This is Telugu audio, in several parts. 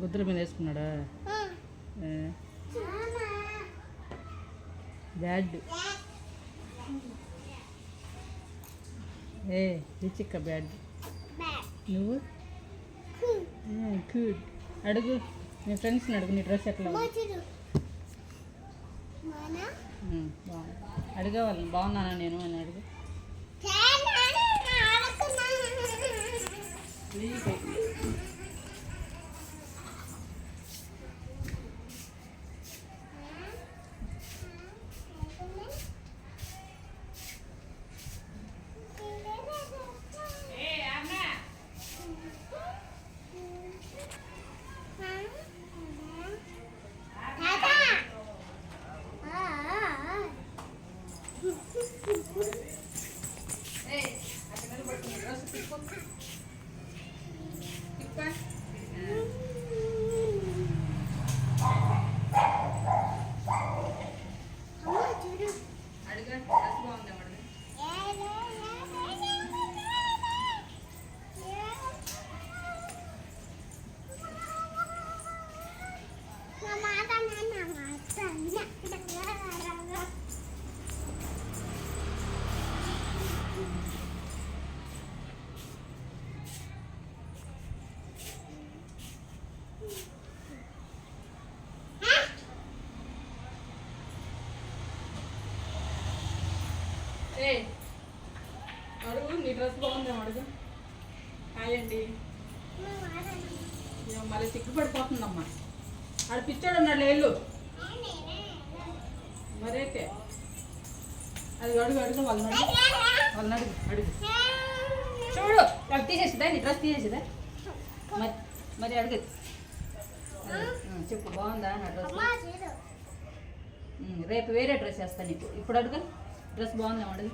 గుద్దుల మీద వేసుకున్నాడా? బ్యాడ్. ఏ రిచిక్క బ్యాడ్. నువ్వు? క్యూట్. అడుగు. నీ ఫ్రెండ్స్ని అడుగు నీ డ్రెస్ ఎట్లా ఉంది? ఉమ్, బాగుంది? అడిగే వాళ్ళని బాగున్నానా నేను అని అడుగు. అడిగా డ్రెస్ బాగుందా మేడం ఏ అడుగు నీ డ్రెస్ బాగుందా అడుగు. హాయ్ అండి. మళ్ళీ సిగ్గుపడిపోతుందమ్మా. ఆడ పిచ్చాడు ఉన్నాడు లేళ్ళు. మరైతే. అది అడుగు అడుగు అడుగు. వాళ్ళని అడుగు అడుగు. చూడు వాళ్ళు తీసేసిదా? నీ డ్రెస్ తీసేసిదా? మరి మరి అడుగు. చెప్పు బాగుందా నా డ్రెస్? రేపు వేరే డ్రెస్ వేస్తాను నీకు. ఇప్పుడు అడుగు. డ్రెస్ బాగుందా అడుగు.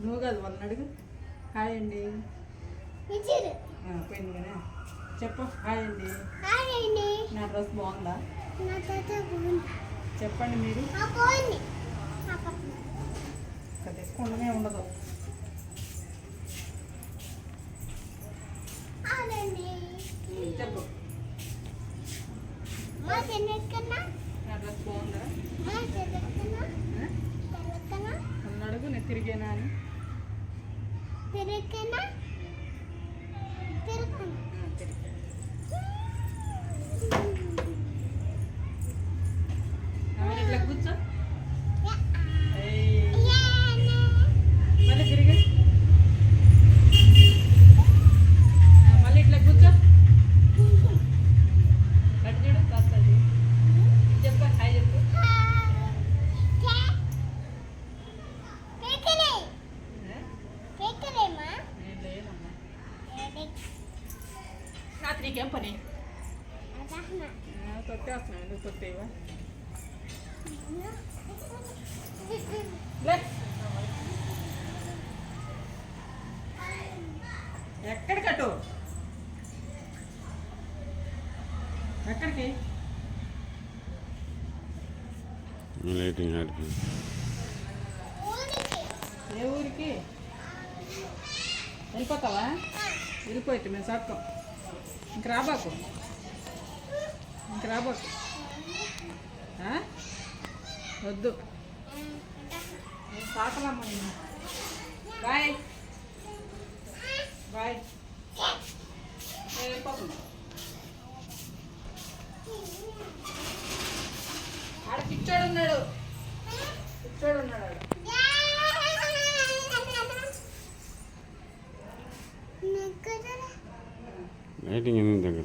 నువ్వు కాదు వాళ్ళని అడుగు. హాయ్ అండి. పోయింది కదా. చెప్పు హాయ్ అండి. నా డ్రెస్ బాగుందా? చెప్పండి మీరు. ఉండనే ఉండదు. చెప్పు. అడుగు నేను తిరిగేనా అని. తిరగనా తిరగనా ఆ, రాత్రికి పని ఆ, తొట్టేస్తున్నాను ఎందుకు తొట్టేవా లే ఎక్కడికి అటు ఎక్కడికి లైటింగ్ ఆడిపి ఏ ఊరికి వెళ్ళిపోతావా వెళ్ళిపోయితే మేము సత్తం ఇంక రాబాకు. ఇంక రాబాకు. వద్దు. నేను బాయ్. బాయ్. ఆడ పిచ్చోడు ఉన్నాడు పిచ్చోడు ఉన్నాడు లైటింగ్ ఎందుకు దగ్గర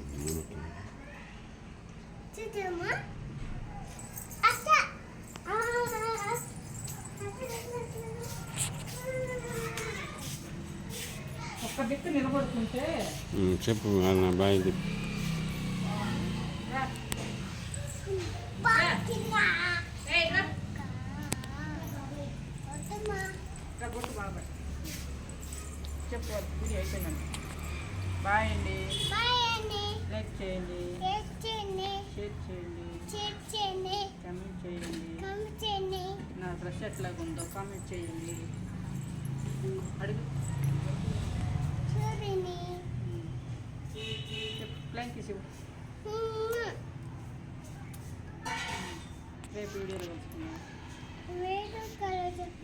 చెప్పు నా బాయ్ చెప్పు బాబాయ్ చెప్పు అయిపోయిందండి బాయ్ అండి లైక్ చేయండి షేర్ చేయండి కామెంట్ చేయండి నా డ్రెస్ ఎట్లాగుందో కామెంట్ చేయండి అడుగు. థ్యాంక్ యూ శివ రేపు వీడియోలో కలుసుకుందాం.